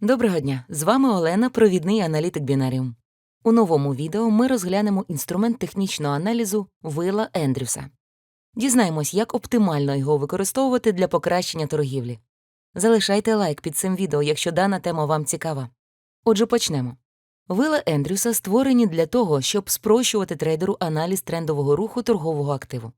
Доброго дня! З вами Олена, провідний аналітик Бінаріум. У новому відео ми розглянемо інструмент технічного аналізу Вила Ендрюса. Дізнаємось, як оптимально його використовувати для покращення торгівлі. Залишайте лайк під цим відео, якщо дана тема вам цікава. Отже, почнемо. Вила Ендрюса створені для того, щоб спрощувати трейдеру аналіз трендового руху торгового активу.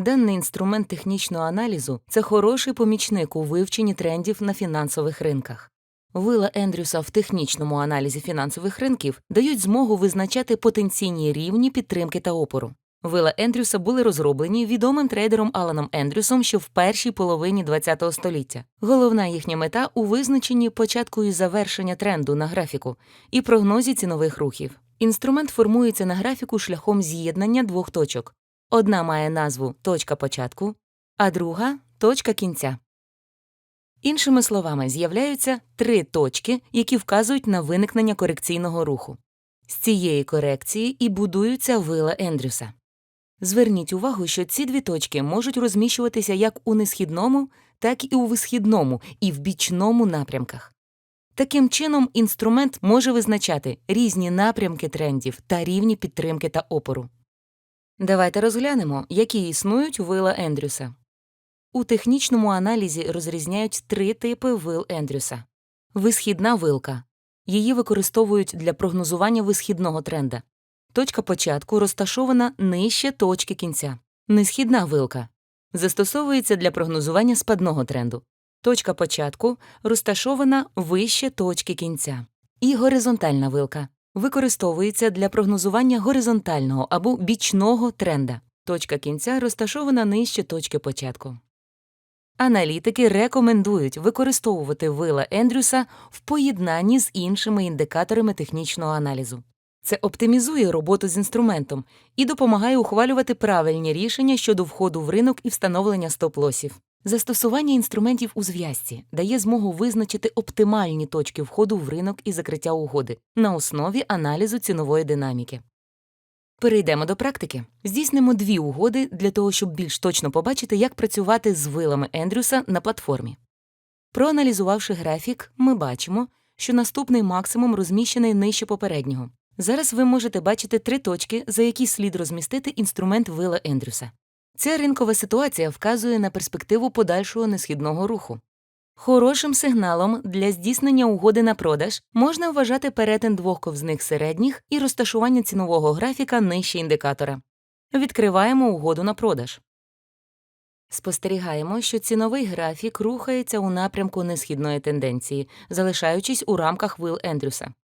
Даний інструмент технічного аналізу це хороший помічник у вивченні трендів на фінансових ринках. Вила Ендрюса в технічному аналізі фінансових ринків дають змогу визначати потенційні рівні підтримки та опору. Вила Ендрюса були розроблені відомим трейдером Аланом Ендрюсом ще в першій половині ХХ століття. Головна їхня мета у визначенні початку і завершення тренду на графіку і прогнозі цінових рухів. Інструмент формується на графіку шляхом з'єднання двох точок. Одна має назву точка початку, а друга точка кінця. Іншими словами, з'являються три точки, які вказують на виникнення корекційного руху. З цієї корекції і будуються вила Ендрюса. Зверніть увагу, що ці дві точки можуть розміщуватися як у несхідному, так і у висхідному і в бічному напрямках. Таким чином, інструмент може визначати різні напрямки трендів та рівні підтримки та опору. Давайте розглянемо, які існують вила Ендрюса. У технічному аналізі розрізняють три типи вил Ендрюса. Висхідна вилка. Її використовують для прогнозування висхідного тренда. Точка початку розташована нижче точки кінця. Несхідна вилка. Застосовується для прогнозування спадного тренду. Точка початку розташована вище точки кінця. І горизонтальна вилка використовується для прогнозування горизонтального або бічного тренда. Точка кінця розташована нижче точки початку. Аналітики рекомендують використовувати вила Ендрюса в поєднанні з іншими індикаторами технічного аналізу. Це оптимізує роботу з інструментом і допомагає ухвалювати правильні рішення щодо входу в ринок і встановлення стоп-лосів. Застосування інструментів у зв'язці дає змогу визначити оптимальні точки входу в ринок і закриття угоди на основі аналізу цінової динаміки. Перейдемо до практики. Здійснимо дві угоди для того, щоб більш точно побачити, як працювати з вилами Ендрюса на платформі. Проаналізувавши графік, ми бачимо, що наступний максимум розміщений нижче попереднього. Зараз ви можете бачити три точки, за які слід розмістити інструмент вила Ендрюса. Ця ринкова ситуація вказує на перспективу подальшого несхідного руху. Хорошим сигналом для здійснення угоди на продаж можна вважати перетин двох ковзних середніх і розташування цінового графіка нижче індикатора. Відкриваємо угоду на продаж. Спостерігаємо, що ціновий графік рухається у напрямку несхідної тенденції, залишаючись у рамках вил Ендрюса.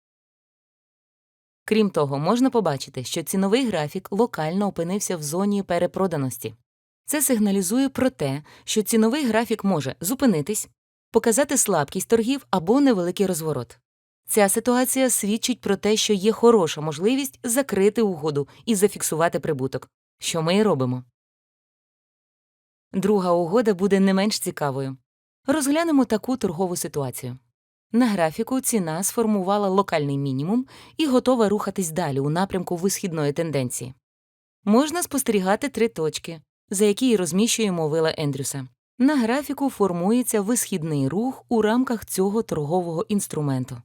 Крім того, можна побачити, що ціновий графік локально опинився в зоні перепроданості. Це сигналізує про те, що ціновий графік може зупинитись, показати слабкість торгів або невеликий розворот. Ця ситуація свідчить про те, що є хороша можливість закрити угоду і зафіксувати прибуток, що ми і робимо. Друга угода буде не менш цікавою. Розглянемо таку торгову ситуацію. На графіку ціна сформувала локальний мінімум і готова рухатись далі у напрямку висхідної тенденції. Можна спостерігати три точки, за які й розміщуємо вила Ендрюса. На графіку формується висхідний рух у рамках цього торгового інструменту.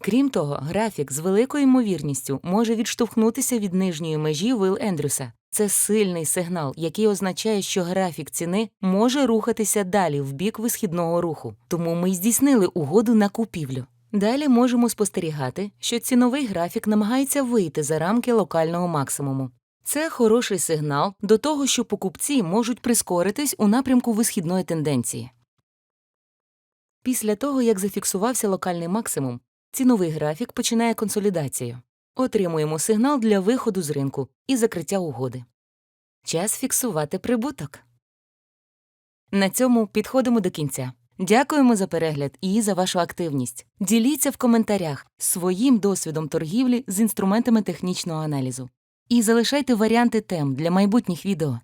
Крім того, графік з великою ймовірністю може відштовхнутися від нижньої межі вил Ендрюса. Це сильний сигнал, який означає, що графік ціни може рухатися далі в бік висхідного руху, тому ми здійснили угоду на купівлю. Далі можемо спостерігати, що ціновий графік намагається вийти за рамки локального максимуму. Це хороший сигнал до того, що покупці можуть прискоритись у напрямку висхідної тенденції. Після того, як зафіксувався локальний максимум, ціновий графік починає консолідацію. Отримуємо сигнал для виходу з ринку і закриття угоди. Час фіксувати прибуток. На цьому підходимо до кінця. Дякуємо за перегляд і за вашу активність. Діліться в коментарях своїм досвідом торгівлі з інструментами технічного аналізу. І залишайте варіанти тем для майбутніх відео.